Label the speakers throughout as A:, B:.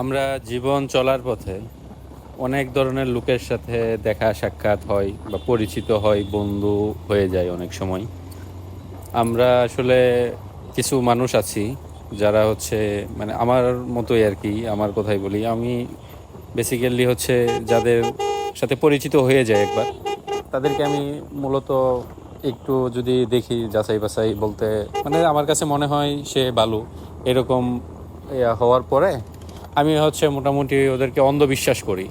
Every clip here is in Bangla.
A: আমরা জীবন চলার পথে অনেক ধরনের লোকের সাথে দেখা সাক্ষাৎ হয় বা পরিচিত হয়, বন্ধু হয়ে যায় অনেক সময়। আমরা আসলে কিছু মানুষ আছি যারা হচ্ছে মানে আমার মতোই আর কি, আমার কথাই বলি। আমি বেসিক্যালি হচ্ছে যাদের সাথে পরিচিত হয়ে যায় একবার। তাদেরকে আমি মূলত একটু যদি দেখি যাচাই বাছাই বলতে মানে আমার কাছে মনে হয় সে ভালো। এরকম হওয়ার পরে আমি হচ্ছে মোটামুটি ওদেরকে অন্ধবিশ্বাস করি।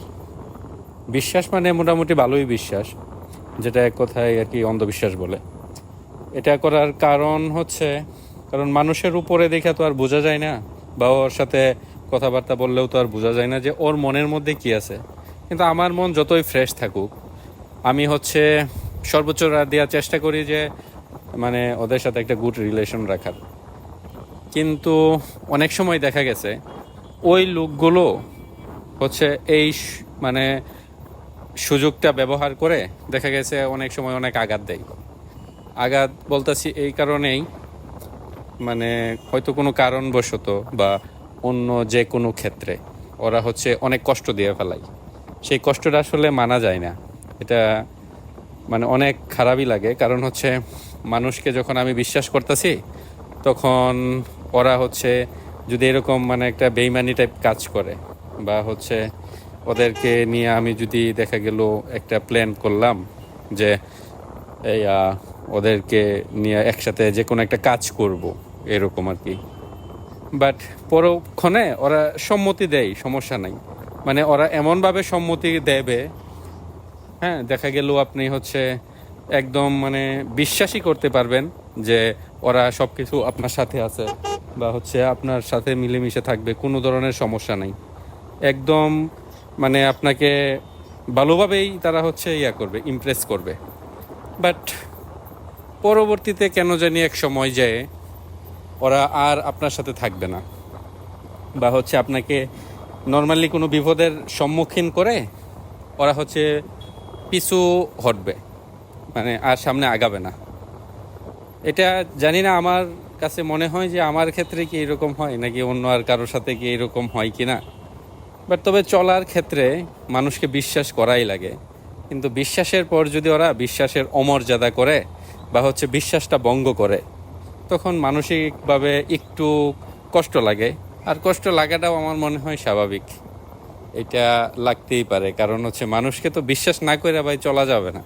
A: বিশ্বাস মানে মোটামুটি ভালোই বিশ্বাস, যেটা এক কথায় আর কি অন্ধবিশ্বাস বলে। এটা করার কারণ হচ্ছে, কারণ মানুষের উপরে দেখে তো আর বোঝা যায় না, বা ওর সাথে কথাবার্তা বললেও তো আর বোঝা যায় না যে ওর মনের মধ্যে কি আছে। কিন্তু আমার মন যতই ফ্রেশ থাকুক, আমি হচ্ছে সর্বোচ্চ দেওয়ার চেষ্টা করি যে মানে ওদের সাথে একটা গুড রিলেশন রাখার। কিন্তু অনেক সময় দেখা গেছে ওই লোকগুলো হচ্ছে এই মানে সুযোগটা ব্যবহার করে দেখা গেছে অনেক সময় অনেক আঘাত দেয়। আঘাত বলতেছি এই কারণেই মানে হয়তো কোনো কারণবশত বা অন্য যে কোনো ক্ষেত্রে ওরা হচ্ছে অনেক কষ্ট দিয়ে ফেলায়। সেই কষ্টটা আসলে মানা যায় না। এটা মানে অনেক খারাপই লাগে কারণ হচ্ছে মানুষকে যখন আমি বিশ্বাস করতেছি, তখন ওরা হচ্ছে যদি এরকম মানে একটা বেইমানি টাইপ কাজ করে, বা হচ্ছে ওদেরকে নিয়ে আমি যদি দেখা গেল একটা প্ল্যান করলাম যে, এই ওদেরকে নিয়ে একসাথে যে কোনো একটা কাজ করব, এরকম আর কি। বাট পরক্ষণে ওরা সম্মতি দেয়, সমস্যা নাই। মানে ওরা এমনভাবে সম্মতি দেবে হ্যাঁ দেখা গেল আপনি হচ্ছে একদম মানে বিশ্বাসই করতে পারবেন যে ওরা সব কিছু আপনার সাথে আছে। বা হচ্ছে আপনার সাথে মিলেমিশে থাকবে, কোনো ধরনের সমস্যা নাই। একদম মানে আপনাকে ভালোভাবেই তারা হচ্ছে ইয়া করবে ইমপ্রেস করবে। বাট পরবর্তীতে কেন জানি এক সময় যায় ওরা আর আপনার সাথে থাকবে না। বা হচ্ছে আপনাকে নর্মালি কোনো বিপদের সম্মুখীন করে ওরা হচ্ছে পিছু হটবে মানে আর সামনে আগাবে না। এটা জানি না আমার কাছে মনে হয় যে আমার ক্ষেত্রে কি এরকম হয় নাকি অন্য আর কারোর সাথে কি এরকম হয় কি না বাট তবে চলার ক্ষেত্রে মানুষকে বিশ্বাস করাই লাগে। কিন্তু বিশ্বাসের পর যদি ওরা বিশ্বাসের অমর্যাদা করে বা হচ্ছে বিশ্বাসটা ভঙ্গ করে, তখন মানসিকভাবে একটু কষ্ট লাগে। আর কষ্ট লাগাটাও আমার মনে হয় স্বাভাবিক। এটা লাগতেই পারে। কারণ হচ্ছে মানুষকে তো বিশ্বাস না করে ভাই চলা যাবে না।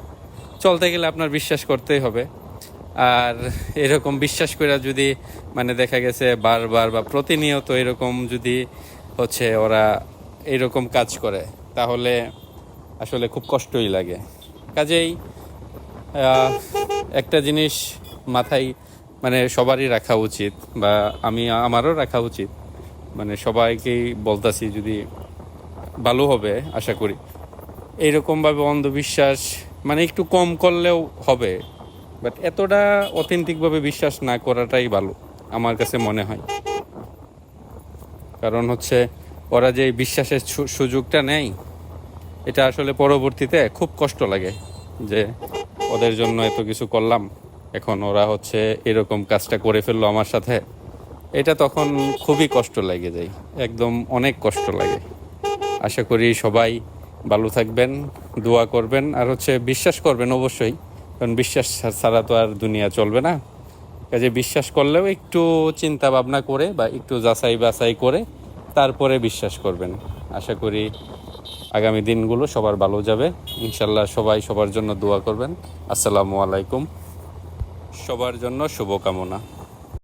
A: চলতে গেলে আপনার বিশ্বাস করতেই হবে। আর এরকম বিশ্বাস করে যদি মানে দেখা গেছে বারবার বা প্রতিনিয়ত এরকম যদি হচ্ছে ওরা এরকম কাজ করে, তাহলে আসলে খুব কষ্টই লাগে। কাজেই একটা জিনিস মাথায় মানে সবারই রাখা উচিত বা আমি, আমারও রাখা উচিত। মানে সবাইকেই বলতাছি যদি ভালো হবে, আশা করি। এইরকমভাবে অন্ধবিশ্বাস মানে একটু কম করলেও হবে। বাট এতটা অথেন্টিকভাবে বিশ্বাস না করাটাই ভালো, আমার কাছে মনে হয়। কারণ হচ্ছে, ওরা যে বিশ্বাসের সুযোগটা নেয়, এটা আসলে পরবর্তীতে খুব কষ্ট লাগে যে ওদের জন্য এত কিছু করলাম, এখন ওরা হচ্ছে এরকম কাজটা করে ফেলল আমার সাথে। এটা তখন খুবই কষ্ট লাগে যায়, একদম অনেক কষ্ট লাগে। আশা করি সবাই ভালো থাকবেন, দোয়া করবেন, আর হচ্ছে বিশ্বাস করবেন অবশ্যই। কারণ বিশ্বাস ছাড়া তো আর দুনিয়া চলবে না। কাজে বিশ্বাস করলেও একটু চিন্তা ভাবনা করে বা একটু যাচাই বাছাই করে তারপরে বিশ্বাস করবেন। আশা করি আগামী দিনগুলো সবার ভালো যাবে। ইনশাল্লাহ সবাই সবার জন্য দোয়া করবেন। আসসালামু আলাইকুম। সবার জন্য শুভকামনা।